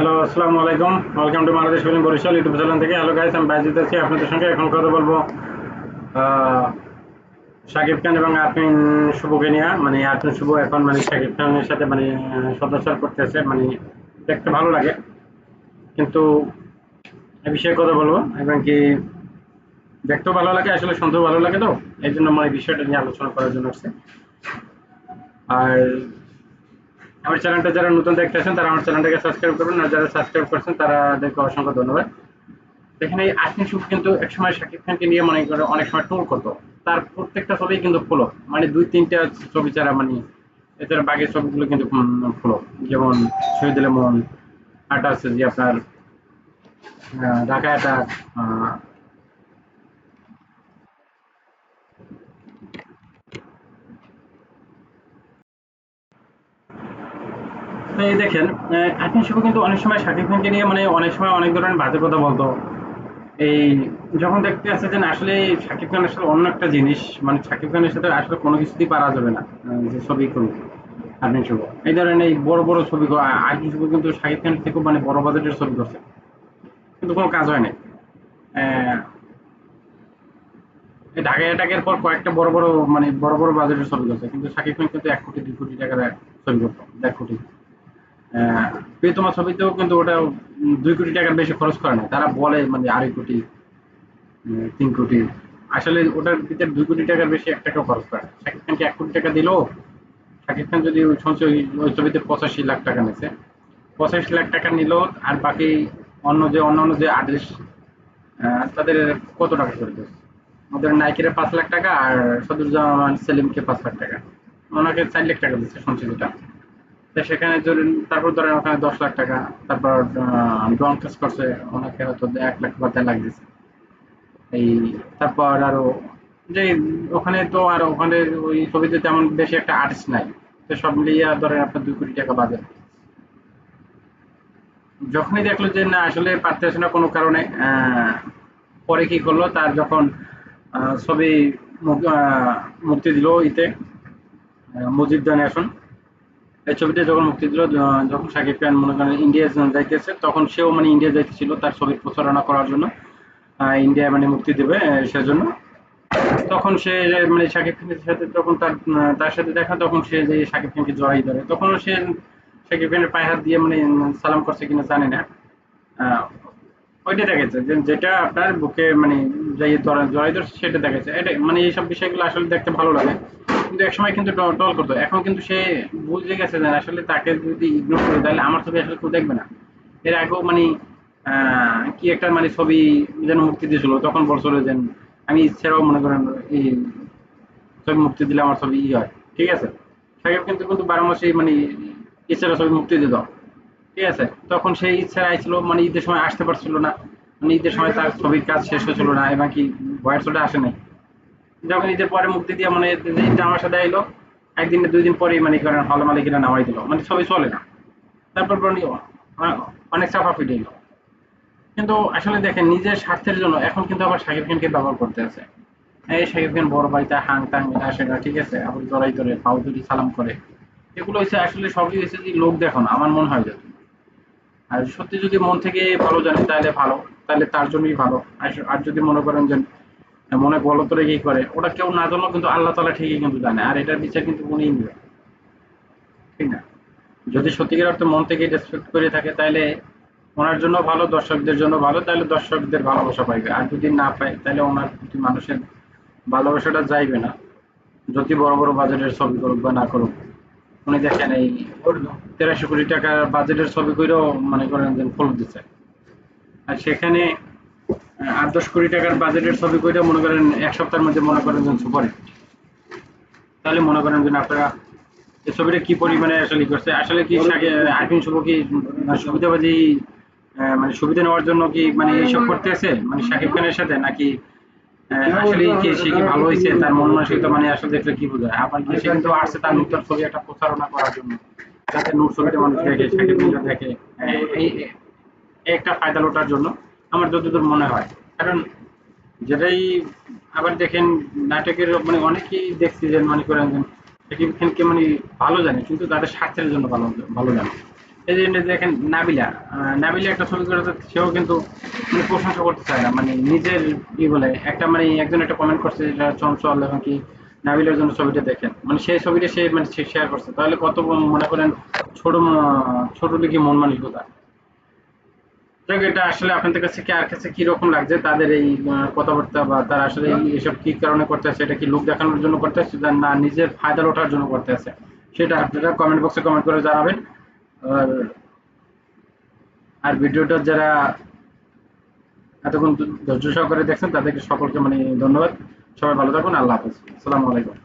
Hello, আসসালামু আলাইকুম। Welcome to Bangladesh film Barishal YouTube channel থেকে। হ্যালো গাইস আমি বাইজিত আছি। আপনাদের সঙ্গে এখন কথা বলব শাকিব খান এবং আরফিন শুভকে নিয়ে। মানে আরফিন শুভ এখন মানে শাকিব খানের সাথে মানে সদস্য করতেছে। মানে দেখতে ভালো লাগে। কিন্তু এই বিষয়ে কথা বলব। এবং কি দেখতেও ভালো লাগে, আসলে শুনতেও ভালো লাগে তো। এই জন্য এই বিষয়টা নিয়ে আলোচনা করার জন্য আসছে। আর আমার চ্যানেলটা যারা নতুন দেখতেছেন তারা আমার চ্যানেলটাকে সাবস্ক্রাইব করুন, আর যারা সাবস্ক্রাইব করছেন তাদেরকে অসংখ্য ধন্যবাদ। এখানে এই আশিন সুখ কিন্তু একসময় শাকিব খানকে নিয়ে মনে করে অনেক সময় টোল করতো। তার প্রত্যেকটা ছবি কিন্তু ফুলো। মানে দুই, তিনটা ছবি ছাড়া মানে এছাড়া বাকি ছবিগুলো কিন্তু ফুলো। যেমন শহীদুল মন আটা আছে যে আপনার ঢাকা অ্যাটাক এই দেখেন আকিন শুভ কিন্তু অনেক সময় শাকিব খানকে নিয়ে মানে অনেক সময় অনেক ধরনের বাজে কথা বলতো। এই যখন দেখতে আসছে যে আসলে শাকিব খান আসলে অন্য একটা জিনিস মানে শাকিব খানের সাথে আসলে কোনো কিছুতেই পারা যাবে না যে ছবি করুক আকিন শুভ এই ধরনের এই বড় বড় ছবি আকিন শুভ কিন্তু শাকিব খান থেকে মানে বড় বাজেটের ছবি করছে। কিন্তু কোনো কাজ হয় নাই। ঢাকা অ্যাটাকের পর কয়েকটা বড় বড় মানে বড় বড় বাজেটের ছবি করছে। কিন্তু শাকিব খান কিন্তু এক কোটি, দুই কোটি টাকার ছবি করতো এক কোটি। প্রিয়তমা ছবিতেও কিন্তু ওটা দুই কোটি টাকার বেশি খরচ করে না। তারা বলে মানে আড়াই কোটি তিন কোটি। আসলে ওটার ভিতরে দুই কোটি টাকার বেশি এক টাকাও খরচ করে শাকিব খানকে এক কোটি টাকা দিলেও শাকিব খান যদি ওই শুনছি ওই ছবিতে পঁচাশি লাখ টাকা নিছে পঁচাশি লাখ টাকা নিল আর বাকি অন্য যে অন্য অন্য যে আর্টিস্ট তাদের কত টাকা করে দিচ্ছে ওদের নাইকের পাঁচ লাখ টাকা আর সদুরজামান সেলিমকে পাঁচ লাখ টাকা। ওনাকে চার লাখ টাকা দিচ্ছে শুনছি যেটা তো সেখানে ধরেন, তারপর ধরেন ওখানে দশ লাখ টাকা, তারপর ড্রোন কাজ করছে, ওনাকে হয়তো এক লাখ বা দেড় লাখ এই, তারপর আরও, যে ওখানে তো আর ওখানে ওই ছবিতে তেমন বেশি একটা আর্টিস্ট নাই। তো সব মিলিয়ে ধরেন আপনার দুই কোটি টাকা বাজে যখনই দেখল যে না, আসলে পারতেছে না কোনো কারণে পরে কি করল? তার যখন ছবি মুক্তি দিল ইতে মুজিব জানে আসুন। এই ছবিটা যখন মুক্তি দিল যখন শাকিব খান মনে করেন ইন্ডিয়া যাইতেছে, তখন সেও মানে ইন্ডিয়া যাইতেছিল তার ছবির প্রচারণা করার জন্য। ইন্ডিয়া মানে মুক্তি দেবে সেজন্য। তখন সে মানে শাকিব খানের সাথে তখন তার তার সাথে দেখা, তখন সে যে শাকিব খানকে জড়াই ধরে। তখনও সে শাকিব খানের পায়ে হাত দিয়ে মানে সালাম করছে কিনা জানি না। ওইটা দেখেছে যে, যেটা আপনার বুকে মানে যাই জড়াই ধরছে, সেটা দেখেছে এটা মানে এইসব বিষয়গুলো আসলে দেখতে ভালো লাগে। কিন্তু একসময় কিন্তু টল করতো। এখন কিন্তু সে বুঝে গেছে যে আসলে তাকে যদি ইগনোর করে, তাহলে আমার ছবি আসলে কেউ দেখবে না। এর আগেও মানে কি একটা মানে ছবি যেন মুক্তি দিয়েছিল, তখন বলছিল যে আমি ইচ্ছাও মনে করেন এই ছবি মুক্তি দিলে আমার ছবি ই হয়। ঠিক আছে? সাকিব কিন্তু কিন্তু বারো মাসেই মানে ইচ্ছারা ছবি মুক্তি দিত। ঠিক আছে? তখন সেই ইচ্ছা আইছিল মানে ঈদের সময় আসতে পারছিল না। মানে ঈদের সময় তার ছবির কাজ শেষ হয়েছিল না, এবং কি শোটা আসে নাই। যখন ঈদের পরে মুক্তি দিয়ে মানে ঈদটা আমার সাথে আইলো একদিন দুই দিন পরেই মানে করেন, হল মালিকেরা নামাই দিল। মানে ছবি চলে না। তারপর অনেক চাপা ফিরে এলো। কিন্তু আসলে দেখেন, নিজের স্বার্থের জন্য এখন কিন্তু আবার শাকিব খানকে ব্যবহার করতে আছে। এই শাকিব খান বড় বাড়িতে হাং টাং এটা আসে ঠিক আছে? আবার জড়াই ধরে, পাও ধরি সালাম করে। এগুলো হচ্ছে আসলে সবই হচ্ছে যে লোক দেখো না, আমার মনে হয় যাতে আর সত্যি যদি মন থেকে ভালো জানে তাহলে ভালো। তাহলে তার জন্যই ভালো। আর যদি মনে করেন যে মনে গলত রেখে করে। ওটা কেউ না জানলেও কিন্তু আল্লাহ তালা ঠিকই কিন্তু জানে। আর এটার বিচার কিন্তু উনিই নেবে ঠিক না? যদি সত্যিকার অর্থে মন থেকে রেসপেক্ট করে থাকে তাহলে ওনার জন্য ভালো, দর্শকদের জন্য ভালো তাহলে দর্শকদের ভালোবাসা পাইবে। আর যদি না পায় তাহলে ওনার প্রতি মানুষের ভালোবাসাটা যাইবে না। যদি বড় বড় বাজেটের ছবি করুক বা না করুক। উনি দেখেন এই তেরোশো কোটি টাকার বাজেটের ছবি করেও মনে করেন ফল দিচ্ছে। আর সেখানে আট দশ কোটি টাকার বাজেটের ছবি করেও মনে করেন এক সপ্তাহের মধ্যে মনে করেন তাহলে মনে করেন আপনারা এই ছবিটা কি পরিমাণে আসলে করছে? আসলে কি শুভ কি সুবিধাবাদী মানে সুবিধা নেওয়ার জন্য কি মানে এইসব করতে আছে? মানে শাকিব খানের সাথে নাকি আসলে কি সে কি ভালো হয়েছে তার মন মানসিকতা মানে আসলে দেখলে কি বোঝায়? আবার কি সে কিন্তু আসছে তার নূতন ছবি একটা প্রচারণা করার জন্য। যাতে নূর ছবিটা মানুষ দেখে, শাকিব দেখে। একটা ফায়দা লোটার জন্য। আমার যতদূর মনে হয়। কারণ যেটাই আবার দেখেন, নাটকের মানে অনেকেই দেখছি যে মনে করেন যে খানকে মানে ভালো জানে, কিন্তু তাদের স্বার্থের জন্য ভালো ভালো জানে। এই যে দেখেন নাবিলা নাবিলা একটা ছবি করেছে সেও কিন্তু মানে প্রশংসা করতে চায় না। মানে নিজের ই বলে, একটা মানে একজন একটা কমেন্ট করছে যেটা চঞ্চল এবং কি নাবিলার জন্য ছবিটা দেখেন। মানে সেই ছবিটা সে মানে শেয়ার করছে। তাহলে কত মনে করেন ছোট ছোট দিকে মন মানসিকতা। যাক এটা আসলে আপনাদের কাছে কি, আর কাছে কি রকম লাগছে? তাদের এই কথাবার্তা বা তারা আসলে এসব কি কারণে করতে আছে এটা কি লোক দেখানোর জন্য করতে আছে না নিজের ফায়দা ওঠার জন্য করতে আছে সেটা আপনারা কমেন্ট বক্সে কমেন্ট করে জানাবেন। আর আর ভিডিওটা যারা এতক্ষণ ধৈর্য সহকারে দেখছেন, তাদেরকে সকলকে মানে ধন্যবাদ। সবাই ভালো থাকুন, আল্লাহ হাফিজ। আসসালামু আলাইকুম।